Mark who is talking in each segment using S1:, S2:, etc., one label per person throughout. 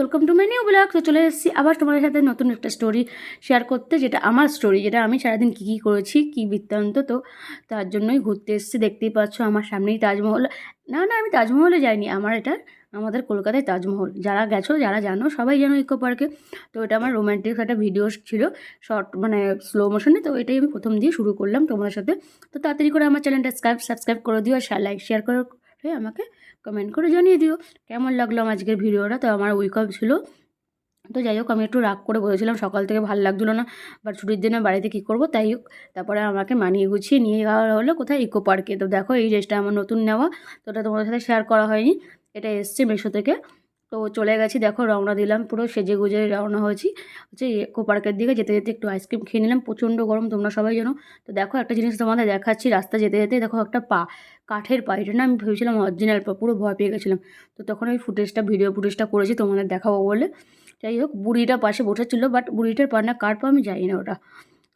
S1: Welcome to my new blog তো চলে এসেছি আবার তোমাদের সাথে নতুন একটা স্টোরি শেয়ার করতে, যেটা আমার স্টোরি যেটা আমি সারাদিন কী কী করেছি, কী বৃত্তান্ত, তো তার জন্যই ঘুরতে এসেছি। দেখতেই পাচ্ছ আমার সামনেই তাজমহল। না না, আমি তাজমহলে যাইনি, আমার এটা আমাদের কলকাতায় তাজমহল। যারা গেছো, যারা জানো, সবাই জানো ইকো পার্কে তো এটা আমার রোম্যান্টিক একটা ভিডিও ছিল শর্ট মানে স্লো মোশনে তো এটাই আমি প্রথম দিয়ে শুরু করলাম তোমাদের সাথে। তো তাড়াতাড়ি করে আমার চ্যানেলটা সাবস্ক্রাইব সাবস্ক্রাইব করে দিও, আর লাইক শেয়ার করে। আমাকে কমেন্ট করে জানিয়ে দিও। কেমন লাগল আজকের ভিডিওটা? তো আমার উইক ছিল। তো যাই হোক, আমি একটু রাগ করে বলেছিলাম, সকাল থেকে ভালো লাগছিল না। বা ছুটির দিনে বাড়িতে কী করব? তাই হোক, তারপরে আমাকে মানিয়ে গুছিয়ে নিয়ে যাওয়া হলো কোথায়? ইকো পার্কে তো দেখো, এই ড্রেসটা আমার নতুন নেওয়া। তো ওটা তোমাদের সাথে শেয়ার করা হয়নি। এটা এসছে মেশো থেকে। তো চলে গেছি, দেখো রওনা দিলাম, পুরো সেজে গুজে রওনা হয়েছি। হচ্ছে ইকো পার্কের দিকে যেতে যেতে একটু আইসক্রিম খেয়ে নিলাম, প্রচণ্ড গরম, তোমরা সবাই জানো। তো দেখো একটা জিনিস তোমাদের দেখাচ্ছি, রাস্তা যেতে যেতে দেখো একটা পা, কাঠের পা, এটা না আমি ভেবেছিলাম অরিজিনাল পা, পুরো ভয় পেয়ে গেছিলাম। তো তখন ওই ফুটেজটা ভিডিও ফুটেজটা করেছি, তোমাদের দেখাবো বলে। যাই হোক, বুড়িটা পাশে বসেছিল বাট বুড়িটার পা না, কার পা আমি জানি না ওটা।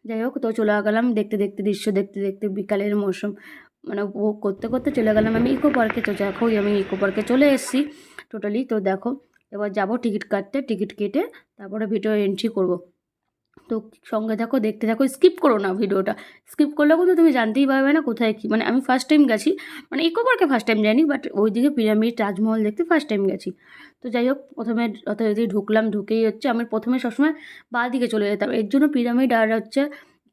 S1: যাই হোক, তো চলে গেলাম, দেখতে দেখতে দৃশ্য, দেখতে দেখতে বিকালের মৌসুম। মানে উপভোগ করতে করতে চলে গেলাম আমি ইকো পার্কে তো দেখো, আমি ইকো পার্কে চলে এসেছি টোটালি তো দেখো, এবার যাব টিকিট কাটতে টিকিট কেটে তারপরে ভিডিও এন্ট্রি করব। তো সঙ্গে থাকো, দেখতে থাকো স্কিপ করো না ভিডিওটা স্কিপ করলে কিন্তু তুমি জানতেই পারবে না কোথায় কী। মানে আমি ফার্স্ট টাইম গেছি মানে ইকো পার্কে ফার্স্ট টাইম যাইনি বাট ওইদিকে পিরামিড তাজমহল দেখতে ফার্স্ট টাইম গেছি। তো যাই হোক, প্রথমে অত ঢুকলাম, ঢুকেই হচ্ছে, আমি প্রথমে সবসময় বা দিকে চলে যেতাম। এর জন্য পিরামিড আর হচ্ছে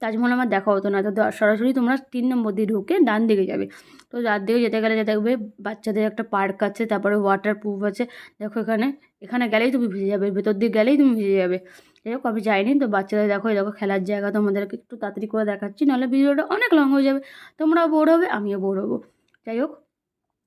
S1: তাজমহল আমার দেখা হতো না। তো সরাসরি তোমরা তিন নম্বর দিয়ে ঢুকে ডান দিকে যাবে। তো ডান দিকে যেতে গেলে যেতে দেখবে বাচ্চাদের একটা পার্ক আছে, তারপরে ওয়াটার প্রুফ আছে। দেখো এখানে এখানে গেলেই তুমি ভিজে যাবে, ভেতর দিকে গেলেই তুমি ভিজে যাবে। যাই হোক, আমি যাইনি, তো বাচ্চাদের দেখো দেখো খেলার জায়গা, তোমাদেরকে একটু তাড়াতাড়ি করে দেখাচ্ছি, নাহলে ভিডিওটা অনেক লং হয়ে যাবে। তোমরাও বোর হবে, আমিও বোর হব। যাই হোক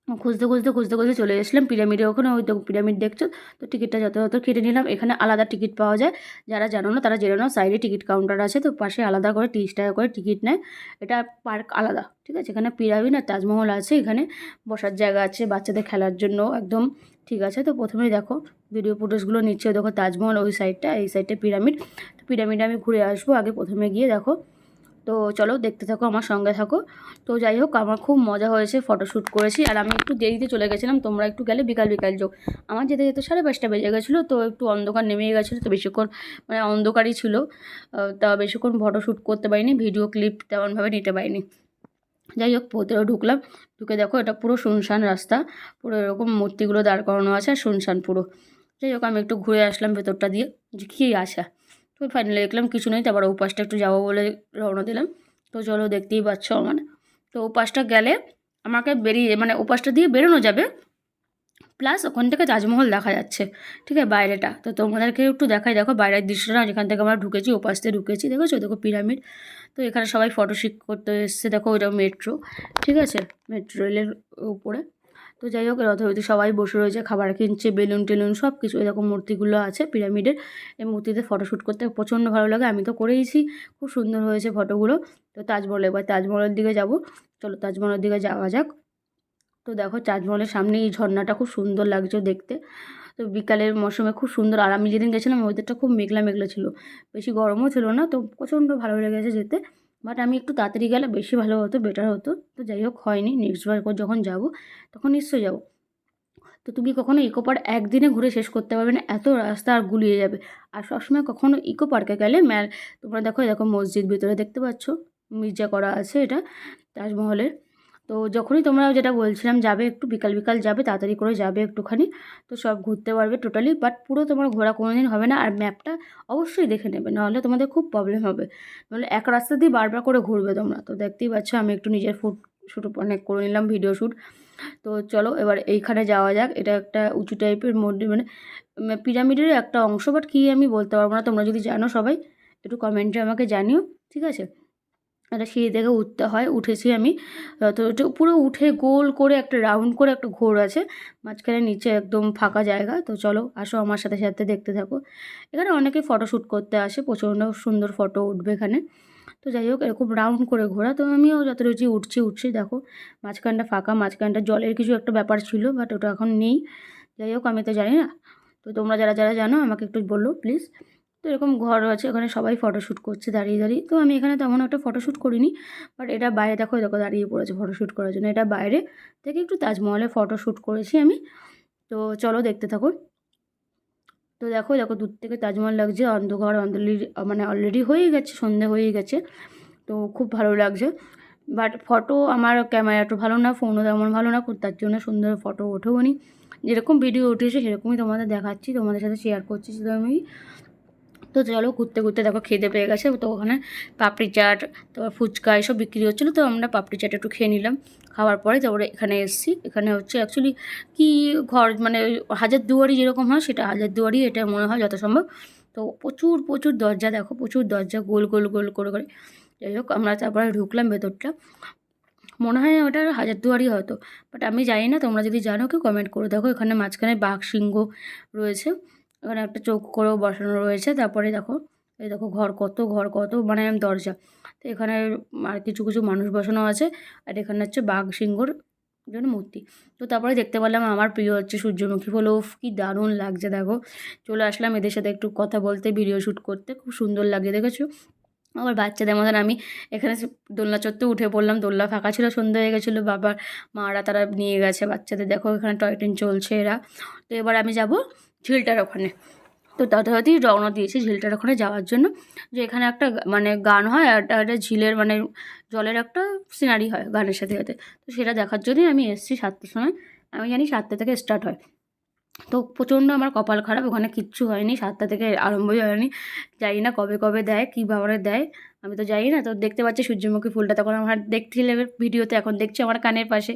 S1: খুঁজতে খুঁজতে খুঁজতে খুঁজতে চলে এসেছিলাম পিরামিডে ওখানে। ওই তো পিরামিড দেখছ? তো টিকিটটা যত কেটে নিলাম। এখানে আলাদা টিকিট পাওয়া যায়। যারা জানো না, তারা জেনে নাও, সাইডে টিকিট কাউন্টার আছে। তো পাশে আলাদা করে তিরিশ টাকা করে টিকিট নেয়। এটা পার্ক আলাদা, ঠিক আছে? এখানে পিরামিড আর তাজমহল আছে। এখানে বসার জায়গা আছে বাচ্চাদের খেলার জন্য। একদম ঠিক আছে। তো প্রথমেই দেখো, ভিডিও ফুটেজগুলো নিচ্ছে। দেখো তাজমহল ওই সাইডটা, এই সাইডটা পিরামিড। তো পিরামিডে আমি ঘুরে আসব। আগে প্রথমে গিয়ে দেখো তো চলো দেখতে থাকো, আমার সঙ্গে থাকো। তো যাই হোক, আমার খুব মজা হয়েছে ফটোশ্যুট করেছি। আর আমি একটু দেরিতে চলে গেছিলাম, তোমরা একটু গেলে বিকাল বিকাল যোগ আমার যেতে যেতে সাড়ে পাঁচটা বেজে গেছিল, তো একটু অন্ধকার নেমে গেছিল, তো বেশিক্ষণ মানে অন্ধকারই ছিল। তা বেশিক্ষণ ফটোশ্যুট করতে পারিনি ভিডিও ক্লিপ তেমনভাবে নিতে পারিনি। যাই হোক, ভেতরে ঢুকলাম, ঢুকে দেখো এটা পুরো শুনশান রাস্তা, পুরো এরকম মূর্তিগুলো দাঁড় করানো আছে, আর শুনশান পুরো। যাই হোক, আমি একটু ঘুরে আসলাম ভেতরটা দিয়ে, যে কী আছে তো ফাইনালি দেখলাম কিছু নেই, তারপর উপাসটা একটু যাব বলে রওনা দিলাম। তো চলো দেখতেই পাচ্ছ আমার। তো উপাসটা গেলে আমাকে বেরিয়ে মানে উপাসটা দিয়ে বেরোনো যাবে। প্লাস ওখান থেকে তাজমহল দেখা যাচ্ছে, ঠিক আছে, বাইরেটা। তো তোমাদেরকে একটু দেখাই, দেখো বাইরের দৃশ্যটা, যেখান থেকে আমরা ঢুকেছি, ওপাশ দিয়ে ঢুকেছি, দেখেছ? দেখো পিরামিড তো এখানে সবাই ফটো শিক করতে এসছে, দেখো ওইটা মেট্রো ঠিক আছে? মেট্রো রেলের উপরে। তো যাই হোক রথবতী সবাই বসে রয়েছে, খাবার কিনছে, বেলুন টেলুন সব কিছু এরকম মূর্তিগুলো আছে, পিরামিডের। এই মূর্তিতে ফটোশ্যুট করতে প্রচণ্ড ভালো লাগে, আমি তো করেইছি, খুব সুন্দর হয়েছে ফটোগুলো তো তাজমহল, এবার তাজমহলের দিকে যাব। চলো তাজমহলের দিকে যাওয়া যাক। তো দেখো, তাজমহলের সামনে এই ঝর্ণাটা খুব সুন্দর লাগছে দেখতে। তো বিকালের মৌসুমে খুব সুন্দর, আর আমি যেদিন গেছিলাম ওয়েদারটা খুব মেঘলা মেঘলা ছিল। বেশি গরমও ছিল না, তো প্রচণ্ড ভালো লেগেছে যেতে। বাট আমি একটু তাড়াতাড়ি গেলে বেশি ভালো হতো বেটার হতো। তো যাই হোক, হয়নি। নেক্সট বার যখন যাব, তখন নিশ্চয়ই যাব। তো তুমি কখনো ইকো পার্ক একদিনে ঘুরে শেষ করতে পারবে না, এত রাস্তা আর গুলিয়ে যাবে। আর সবসময় কখনো ইকো পার্কে গেলে ম্যাল তোমরা দেখো দেখো মসজিদ ভিতরে দেখতে পাচ্ছ, মির্জা করা আছে এটা, তাজমহলের। তো যখনই তোমরা যেটা বলছিলাম, যাবে একটু, বিকাল বিকাল যাবে, তাড়াতাড়ি করে যাবে একটুখানি, তো সব ঘুরতে পারবে টোটালি বাট পুরো তোমার ঘোরা কোনো দিন হবে না, আর ম্যাপটা অবশ্যই দেখে নেবে, নাহলে তোমাদের খুব প্রবলেম হবে। নাহলে এক রাস্তা দিয়ে বারবার করে ঘুরবে তোমরা, তো দেখতেই পাচ্ছ আমি একটু নিজের ফুড শ্যুট অনেক করে নিলাম ভিডিও শ্যুট তো চলো এবার এইখানে যাওয়া যাক, এটা একটা উঁচু টাইপের মন্দির মানে পিরামিডের একটা অংশ বাট কী আমি বলতে পারব না, তোমরা যদি জানো সবাই, একটু কমেন্টে আমাকে জানিও, ঠিক আছে? একটা সিঁড়ি থেকে উঠতে হয়, উঠেছি আমি। তো পুরো উঠে গোল করে একটা রাউন্ড করে একটা ঘোর আছে। মাঝখানে নিচে একদম ফাঁকা জায়গা। তো চলো, আসো আমার সাথে সাথে দেখতে থাকো। এখানে অনেকে ফটোশ্যুট করতে আসে, প্রচণ্ড সুন্দর ফটো উঠবে এখানে। তো যাই হোক, এরকম রাউন্ড করে ঘোরা। তো আমিও যত রুচি উঠছি উঠছি, দেখো। মাঝখানটা ফাঁকা, মাঝখানটা জলের কিছু একটা ব্যাপার ছিল বাট ওটা এখন নেই। যাই হোক, আমি তো জানি না। তো তোমরা যারা যারা জানো, আমাকে একটু বলল প্লিজ তো এরকম ঘর আছে, ওখানে সবাই ফটোশ্যুট করছে দাঁড়িয়ে দাঁড়িয়ে। তো আমি এখানে তেমন একটা ফটোশ্যুট করিনি বাট এটা বাইরে দেখো দেখো দাঁড়িয়ে পড়েছে ফটোশ্যুট করার জন্য। এটা বাইরে থেকে একটু তাজমহলে ফটোশ্যুট করেছি আমি। তো চলো দেখতে থাকো। তো দেখো দেখো দূর থেকে তাজমহল লাগছে, অন্ধকার অলরেডি মানে অলরেডি হয়ে গেছে, সন্ধে হয়ে গেছে। তো খুব ভালো লাগছে। বাট ফটো আমার ক্যামেরা একটু ভালো না ফোনও তেমন ভালো না তার জন্য সুন্দর ফটো ওঠেও নি যেরকম ভিডিও উঠেছে, সেরকমই তোমাদের দেখাচ্ছি, তোমাদের সাথে শেয়ার করছি শুধু আমি তো চলো ঘুরতে ঘুরতে দেখো খেতে পেয়ে গেছে। তো ওখানে পাপড়ি চাট, তারপর ফুচকা এসব বিক্রি হচ্ছিল। তো আমরা পাপড়ি চাট একটু খেয়ে নিলাম। খাওয়ার পরে তারপরে এখানে এসেছি। এখানে হচ্ছে অ্যাকচুয়ালি কি ঘর মানে হাজার দুয়ারি যেরকম হয় সেটা হাজার দুয়ারি এটা মনে হয় যত সম্ভব। তো প্রচুর প্রচুর দরজা দেখো, প্রচুর দরজা গোল গোল গোল করে করে। যাই হোক, আমরা তারপরে ঢুকলাম ভেতরটা। মনে হয় ওটা হাজার দুয়ারি হয়তো। বাট আমি জানি না, তোমরা যদি জানো কেউ কমেন্ট করে দেখো। এখানে মাঝখানে বাঘ সিংহ রয়েছে। এখানে একটা চোখ করেও বসানো রয়েছে। তারপরে দেখো, এই দেখো ঘর কত ঘর কত মানে দরজা। তো এখানে আর কিছু কিছু মানুষ বসানো আছে। আর এখানে হচ্ছে বাঘ সিংহর জন্য মূর্তি। তো তারপরে দেখতে পেলাম আমার প্রিয় হচ্ছে সূর্যমুখী ফুল। ওফ কি দারুণ লাগছে, দেখো। চলে আসলাম এদের সাথে একটু কথা বলতে ভিডিও শ্যুট করতে। খুব সুন্দর লাগছে, দেখেছ? আবার বাচ্চাদের মতন আমি এখানে দোলনা চড়তে উঠে পড়লাম। দোলনা ফাঁকা ছিল, সন্ধ্যা হয়ে গেছিল। বাবার, মারা তারা নিয়ে গেছে বাচ্চাদের। দেখো এখানে টয় ট্রেন চলছে এরা। তো এবার আমি যাব ঝিলটার ওখানে। তো তথাপতি রওনা দিয়েছি ঝিলটার ওখানে যাওয়ার জন্য। যে এখানে একটা মানে গান হয় আর একটা একটা ঝিলের মানে জলের একটা সিনারি হয় গানের সাথে সাথে। তো সেটা দেখার জন্যই আমি এসেছি সাতটার সময়। আমি জানি সাতটা থেকে স্টার্ট হয়। তো প্রচণ্ড আমার কপাল খারাপ, ওখানে কিচ্ছু হয়নি, সাতটা থেকে আরম্ভই হয়নি। জানি না কবে কবে দেয়, কী ভাবে দেয়। আমি তো জানি না, তো দেখতে পাচ্ছি সূর্যমুখী ফুলটা। তখন আমার দেখছিলে ভিডিওতে, এখন দেখছি আমার কানের পাশে।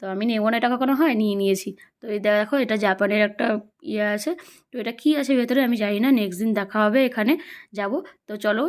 S1: তো আমি নেব না, এটা কখনো হয়? নিয়ে নিয়েছি। তো এই দেখো, এটা জাপানের একটা ইয়ে আছে। তো এটা কি আছে ভেতরে? আমি জানি না নেক্সট দিন দেখা হবে এখানে, যাব। তো চলো